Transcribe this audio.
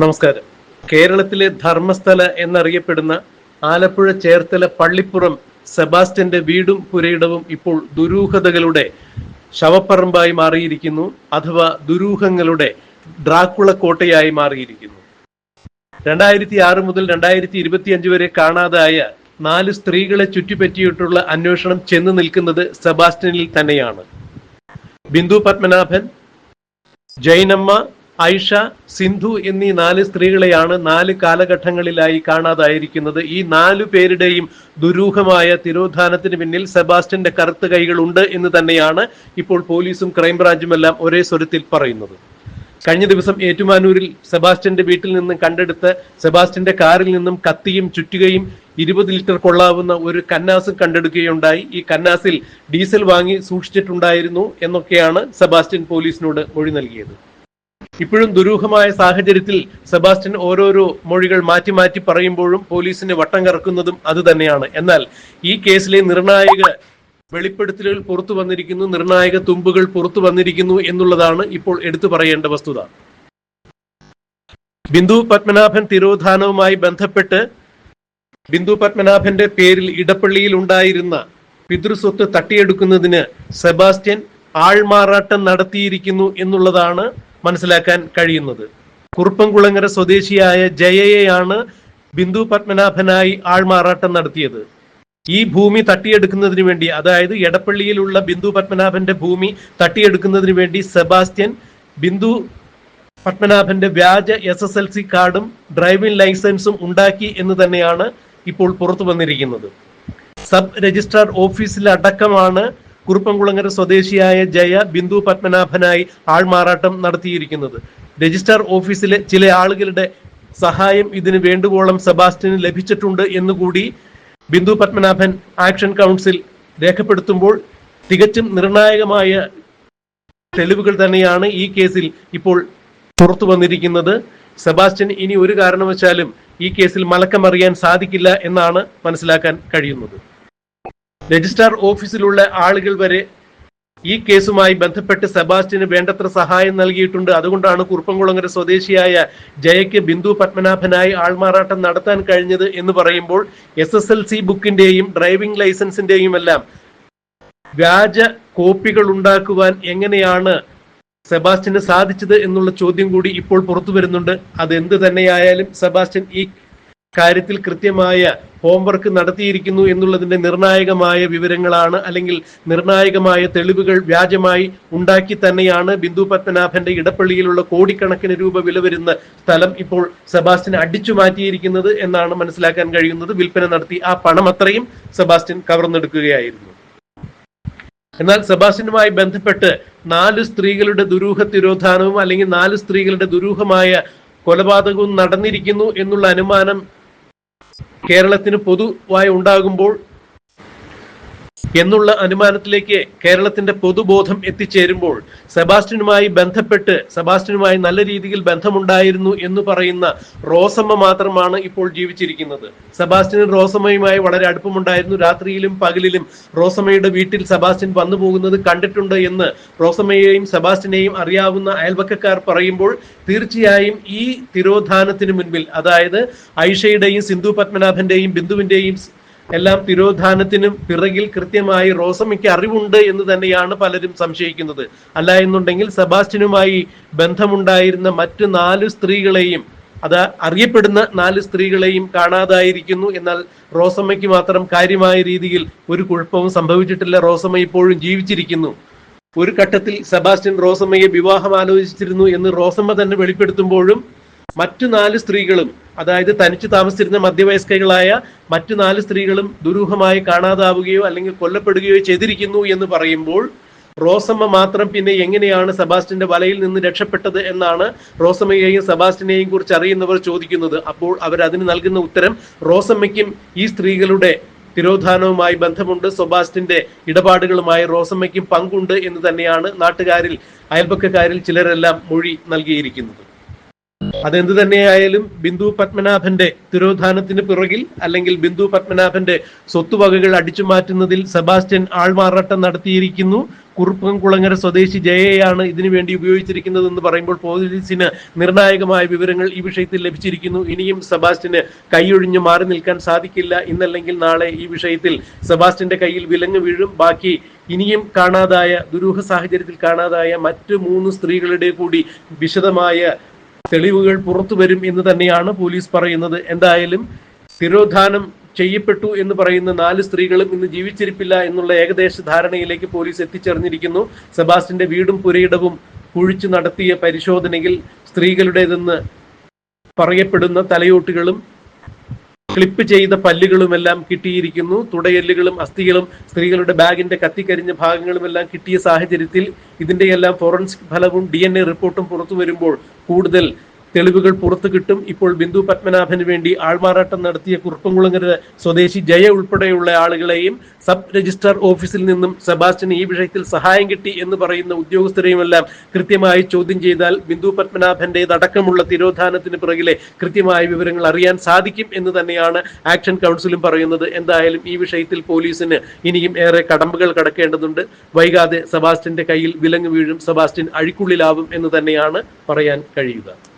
നമസ്കാരം. കേരളത്തിലെ ധർമ്മസ്ഥല എന്നറിയപ്പെടുന്ന ആലപ്പുഴ ചേർത്തല പള്ളിപ്പുറം സെബാസ്റ്റ്യന്റെ വീടും പുരയിടവും ഇപ്പോൾ ദുരൂഹതകളുടെ ശവപ്പറമ്പായി മാറിയിരിക്കുന്നു അഥവാ ദുരൂഹങ്ങളുടെ ഡ്രാക്കുള കോട്ടയായി മാറിയിരിക്കുന്നു. രണ്ടായിരത്തി ആറ് മുതൽ രണ്ടായിരത്തി ഇരുപത്തി അഞ്ച് വരെ കാണാതായ നാല് സ്ത്രീകളെ ചുറ്റിപ്പറ്റിയിട്ടുള്ള അന്വേഷണം ചെന്ന് നിൽക്കുന്നത് സെബാസ്റ്റ്യനിൽ തന്നെയാണ്. ബിന്ദു പത്മനാഭൻ ജൈനമ്മ ഐഷ സിന്ധു എന്നീ നാല് സ്ത്രീകളെയാണ് നാല് കാലഘട്ടങ്ങളിലായി കാണാതായിരിക്കുന്നത്. ഈ നാലു പേരുടെയും ദുരൂഹമായ തിരോധാനത്തിന് പിന്നിൽ സെബാസ്റ്റ്യന്റെ കറുത്ത കൈകളുണ്ട് എന്ന് തന്നെയാണ് ഇപ്പോൾ പോലീസും ക്രൈംബ്രാഞ്ചും എല്ലാം ഒരേ സ്വരത്തിൽ പറയുന്നത്. കഴിഞ്ഞ ദിവസം ഏറ്റുമാനൂരിൽ സെബാസ്റ്റ്യന്റെ വീട്ടിൽ നിന്നും കണ്ടെടുത്ത് സെബാസ്റ്റ്യന്റെ കാറിൽ നിന്നും കത്തിയും ചുറ്റുകയും ഇരുപത് ലിറ്റർ കൊള്ളാവുന്ന ഒരു കന്നാസും കണ്ടെടുക്കുകയുണ്ടായി. ഈ കന്നാസിൽ ഡീസൽ വാങ്ങി സൂക്ഷിച്ചിട്ടുണ്ടായിരുന്നു എന്നൊക്കെയാണ് സെബാസ്റ്റ്യൻ പോലീസിനോട് മൊഴി നൽകിയത്. ഇപ്പോഴും ദുരൂഹമായ സാഹചര്യത്തിൽ സെബാസ്റ്റ്യൻ ഓരോരോ മൊഴികൾ മാറ്റി മാറ്റി പറയുമ്പോഴും പോലീസിന് വട്ടം കറക്കുന്നതും അത് തന്നെയാണ്. എന്നാൽ ഈ കേസിലെ നിർണായക വെളിപ്പെടുത്തലുകൾ പുറത്തു വന്നിരിക്കുന്നു നിർണായക തുമ്പുകൾ പുറത്തു വന്നിരിക്കുന്നു എന്നുള്ളതാണ് ഇപ്പോൾ എടുത്തു പറയേണ്ട വസ്തുത. ബിന്ദു പത്മനാഭൻ തിരോധാനവുമായി ബന്ധപ്പെട്ട് ബിന്ദു പത്മനാഭന്റെ പേരിൽ ഇടപ്പള്ളിയിൽ ഉണ്ടായിരുന്ന പിതൃസ്വത്ത് തട്ടിയെടുക്കുന്നതിന് സെബാസ്റ്റ്യൻ ആൾമാറാട്ടം നടത്തിയിരിക്കുന്നു എന്നുള്ളതാണ് മനസ്സിലാക്കാൻ കഴിയുന്നത്. കുറുപ്പംകുളങ്ങര സ്വദേശിയായ ജയയെയാണ് ബിന്ദു പത്മനാഭനായി ആൾമാറാട്ടം നടത്തിയത്. ഈ ഭൂമി തട്ടിയെടുക്കുന്നതിന് വേണ്ടി അതായത് എടപ്പള്ളിയിലുള്ള ബിന്ദു പത്മനാഭന്റെ ഭൂമി തട്ടിയെടുക്കുന്നതിന് വേണ്ടി സെബാസ്റ്റ്യൻ ബിന്ദു പത്മനാഭന്റെ വ്യാജ എസ് എസ് എൽ സി കാർഡും ഡ്രൈവിംഗ് ലൈസൻസും ഉണ്ടാക്കി എന്ന് തന്നെയാണ് ഇപ്പോൾ പുറത്തു വന്നിരിക്കുന്നത്. സബ് രജിസ്ട്രാർ ഓഫീസിലടക്കമാണ് കുറുപ്പംകുളങ്ങര സ്വദേശിയായ ജയ ബിന്ദു പത്മനാഭനായി ആൾമാറാട്ടം നടത്തിയിരിക്കുന്നത്. രജിസ്ട്രാർ ഓഫീസിലെ ചില ആളുകളുടെ സഹായം ഇതിന് വേണ്ടുവോളം സെബാസ്റ്റ്യന് ലഭിച്ചിട്ടുണ്ട് എന്നുകൂടി ബിന്ദു പത്മനാഭൻ ആക്ഷൻ കൗൺസിൽ രേഖപ്പെടുത്തുമ്പോൾ തികച്ചും നിർണായകമായ തെളിവുകൾ തന്നെയാണ് ഈ കേസിൽ ഇപ്പോൾ പുറത്തു വന്നിരിക്കുന്നത്. സെബാസ്റ്റ്യൻ ഇനി ഒരു കാരണവശാലും ഈ കേസിൽ മലക്കമറിയാൻ സാധിക്കില്ല എന്നാണ് മനസ്സിലാക്കാൻ കഴിയുന്നത്. രജിസ്ട്രാർ ഓഫീസിലുള്ള ആളുകൾ വരെ ഈ കേസുമായി ബന്ധപ്പെട്ട് സെബാസ്റ്റ്യന് വേണ്ടത്ര സഹായം നൽകിയിട്ടുണ്ട്. അതുകൊണ്ടാണ് കുറുപ്പംകുളങ്ങര സ്വദേശിയായ ജയയ്ക്ക് ബിന്ദു പത്മനാഭനായി ആൾമാറാട്ടം നടത്താൻ കഴിഞ്ഞത് എന്ന് പറയുമ്പോൾ എസ് എസ് എൽ സി ബുക്കിന്റെയും ഡ്രൈവിംഗ് ലൈസൻസിന്റെയും എല്ലാം വ്യാജ കോപ്പികൾ ഉണ്ടാക്കുവാൻ എങ്ങനെയാണ് സെബാസ്റ്റ്യന് സാധിച്ചത് എന്നുള്ള ചോദ്യം കൂടി ഇപ്പോൾ പുറത്തു വരുന്നുണ്ട്. അത് എന്ത് തന്നെയായാലും സെബാസ്റ്റ്യൻ ഈ കാര്യത്തിൽ കൃത്യമായ ഹോംവർക്ക് നടത്തിയിരിക്കുന്നു എന്നുള്ളതിന്റെ നിർണായകമായ വിവരങ്ങളാണ് അല്ലെങ്കിൽ നിർണായകമായ തെളിവുകൾ വ്യാജമായി ഉണ്ടാക്കി തന്നെയാണ് ബിന്ദു പത്മനാഭന്റെ ഇടപ്പള്ളിയിലുള്ള കോടിക്കണക്കിന് രൂപ വില വരുന്ന സ്ഥലം ഇപ്പോൾ സെബാസ്റ്റ്യൻ അടിച്ചു മാറ്റിയിരിക്കുന്നത് എന്നാണ് മനസ്സിലാക്കാൻ കഴിയുന്നത്. വിൽപ്പന നടത്തി ആ പണം അത്രയും സെബാസ്റ്റ്യൻ കവർന്നെടുക്കുകയായിരുന്നു. എന്നാൽ സെബാസ്റ്റ്യനുമായി ബന്ധപ്പെട്ട് നാല് സ്ത്രീകളുടെ ദുരൂഹ തിരോധാനവും അല്ലെങ്കിൽ നാല് സ്ത്രീകളുടെ ദുരൂഹമായ കൊലപാതകവും നടന്നിരിക്കുന്നു എന്നുള്ള അനുമാനം കേരളത്തിന് പൊതുവായി ഉണ്ടാകുമ്പോൾ എന്നുള്ള അനുമാനത്തിലേക്ക് കേരളത്തിന്റെ പൊതുബോധം എത്തിച്ചേരുമ്പോൾ സെബാസ്റ്റ്യനുമായി ബന്ധപ്പെട്ട് സെബാസ്റ്റ്യനുമായി നല്ല രീതിയിൽ ബന്ധമുണ്ടായിരുന്നു എന്ന് പറയുന്ന റോസമ്മ മാത്രമാണ് ഇപ്പോൾ ജീവിച്ചിരിക്കുന്നത്. സെബാസ്റ്റ്യനും റോസമ്മയുമായി വളരെ അടുപ്പമുണ്ടായിരുന്നു. രാത്രിയിലും പകലിലും റോസമ്മയുടെ വീട്ടിൽ സെബാസ്റ്റ്യൻ വന്നു പോകുന്നത് കണ്ടിട്ടുണ്ട് എന്ന് റോസമ്മയെയും സെബാസ്റ്റ്യനെയും അറിയാവുന്ന അയൽവക്കക്കാർ പറയുമ്പോൾ തീർച്ചയായും ഈ തിരോധാനത്തിന് മുൻപിൽ അതായത് ഐഷയുടെയും സിന്ധു പത്മനാഭന്റെയും ബിന്ദുവിന്റെയും എല്ലാം തിരോധാനത്തിനും പിറകിൽ കൃത്യമായി റോസമ്മയ്ക്ക് അറിവുണ്ട് എന്ന് തന്നെയാണ് പലരും സംശയിക്കുന്നത്. അല്ല എന്നുണ്ടെങ്കിൽ സെബാസ്റ്റിനുമായി ബന്ധമുണ്ടായിരുന്ന മറ്റ് നാല് സ്ത്രീകളെയും അത് അറിയപ്പെടുന്ന നാല് സ്ത്രീകളെയും കാണാതായിരിക്കുന്നു. എന്നാൽ റോസമ്മയ്ക്ക് മാത്രം കാര്യമായ രീതിയിൽ ഒരു കുഴപ്പവും സംഭവിച്ചിട്ടില്ല. റോസമ്മ ഇപ്പോഴും ജീവിച്ചിരിക്കുന്നു. ഒരു ഘട്ടത്തിൽ സെബാസ്റ്റ്യൻ റോസമ്മയെ വിവാഹം ആലോചിച്ചിരുന്നു എന്ന് റോസമ്മ തന്നെ വെളിപ്പെടുത്തുമ്പോഴും മറ്റു നാല് സ്ത്രീകളും അതായത് തനിച്ച് താമസിച്ചിരുന്ന മധ്യവയസ്കകളായ മറ്റു നാല് സ്ത്രീകളും ദുരൂഹമായി കാണാതാവുകയോ അല്ലെങ്കിൽ കൊല്ലപ്പെടുകയോ ചെയ്തിരിക്കുന്നു എന്ന് പറയുമ്പോൾ റോസമ്മ മാത്രം പിന്നെ എങ്ങനെയാണ് സബാസ്റ്റിന്റെ വലയിൽ നിന്ന് രക്ഷപ്പെട്ടത് എന്നാണ് റോസമ്മയെയും സബാസ്റ്റിനെയും കുറിച്ച് അറിയുന്നവർ ചോദിക്കുന്നത്. അപ്പോൾ അവർ അതിന് നൽകുന്ന ഉത്തരം റോസമ്മയ്ക്കും ഈ സ്ത്രീകളുടെ തിരോധാനവുമായി ബന്ധമുണ്ട്. സെബാസ്റ്റ്യന്റെ ഇടപാടുകളുമായി റോസമ്മയ്ക്കും പങ്കുണ്ട് എന്ന് തന്നെയാണ് നാട്ടുകാരിൽ അയൽപക്കക്കാരിൽ ചിലരെല്ലാം മൊഴി നൽകിയിരിക്കുന്നത്. അതെന്ത് തന്നെയായാലും ബിന്ദു പത്മനാഭന്റെ തിരോധാനത്തിന് പിറകിൽ അല്ലെങ്കിൽ ബിന്ദു പത്മനാഭന്റെ സ്വത്തുവകകൾ അടിച്ചു മാറ്റുന്നതിൽ സെബാസ്റ്റ്യൻ ആൾമാറാട്ടം നടത്തിയിരിക്കുന്നു. കുറുപ്പംകുളങ്ങര സ്വദേശി ജയയാണ് ഇതിനു വേണ്ടി ഉപയോഗിച്ചിരിക്കുന്നതെന്ന് പറയുമ്പോൾ പോലീസിന് നിർണായകമായ വിവരങ്ങൾ ഈ വിഷയത്തിൽ ലഭിച്ചിരിക്കുന്നു. ഇനിയും സെബാസ്റ്റ്യന് കൈയൊഴിഞ്ഞു മാറി നിൽക്കാൻ സാധിക്കില്ല. ഇന്നല്ലെങ്കിൽ നാളെ ഈ വിഷയത്തിൽ സെബാസ്റ്റ്യന്റെ കയ്യിൽ വിലങ്ങ് വീഴും. ബാക്കി ഇനിയും കാണാതായ ദുരൂഹ സാഹചര്യത്തിൽ കാണാതായ മറ്റു മൂന്ന് സ്ത്രീകളുടെ കൂടി വിശദമായ തെളിവുകൾ പുറത്തു വരും എന്ന് തന്നെയാണ് പോലീസ് പറയുന്നത്. എന്തായാലും തിരോധാനം ചെയ്യപ്പെട്ടു എന്ന് പറയുന്ന നാല് സ്ത്രീകളും ഇന്ന് ജീവിച്ചിരിപ്പില്ല എന്നുള്ള ഏകദേശ ധാരണയിലേക്ക് പോലീസ് എത്തിച്ചേർന്നിരിക്കുന്നു. സെബാസ്റ്റിന്റെ വീടും പുരയിടവും കുഴിച്ചു നടത്തിയ പരിശോധനയിൽ സ്ത്രീകളുടേതെന്ന് പറയപ്പെടുന്ന തലയോട്ടുകളും ക്ലിപ്പ് ചെയ്ത പല്ലുകളുമെല്ലാം കിട്ടിയിരിക്കുന്നു. തുടയെല്ലുകളും അസ്ഥികളും സ്ത്രീകളുടെ ബാഗിന്റെ കത്തിക്കരിഞ്ഞ ഭാഗങ്ങളുമെല്ലാം കിട്ടിയ സാഹചര്യത്തിൽ ഇതിന്റെയെല്ലാം ഫോറൻസിക് ഫലവും ഡി റിപ്പോർട്ടും പുറത്തു വരുമ്പോൾ കൂടുതൽ തെളിവുകൾ പുറത്തു കിട്ടും. ഇപ്പോൾ ബിന്ദു പത്മനാഭന് വേണ്ടി ആൾമാറാട്ടം നടത്തിയ കുറുപ്പംകുളങ്ങര സ്വദേശി ജയ ഉൾപ്പെടെയുള്ള ആളുകളെയും സബ് രജിസ്ട്രാർ ഓഫീസിൽ നിന്നും സെബാസ്റ്റ്യന് ഈ വിഷയത്തിൽ സഹായം കിട്ടി എന്ന് പറയുന്ന ഉദ്യോഗസ്ഥരെയുമെല്ലാം കൃത്യമായി ചോദ്യം ചെയ്താൽ ബിന്ദു പത്മനാഭന്റേതടക്കമുള്ള തിരോധാനത്തിന് പിറകിലെ കൃത്യമായ വിവരങ്ങൾ അറിയാൻ സാധിക്കും എന്ന് തന്നെയാണ് ആക്ഷൻ കൗൺസിലും പറയുന്നത്. എന്തായാലും ഈ വിഷയത്തിൽ പോലീസിന് ഇനിയും ഏറെ കടമ്പകൾ കടക്കേണ്ടതുണ്ട്. വൈകാതെ സെബാസ്റ്റ്യന്റെ കയ്യിൽ വിലങ്ങ് വീഴും. സെബാസ്റ്റ്യൻ അഴിക്കുള്ളിലാവും എന്ന് തന്നെയാണ് പറയാൻ കഴിയുക.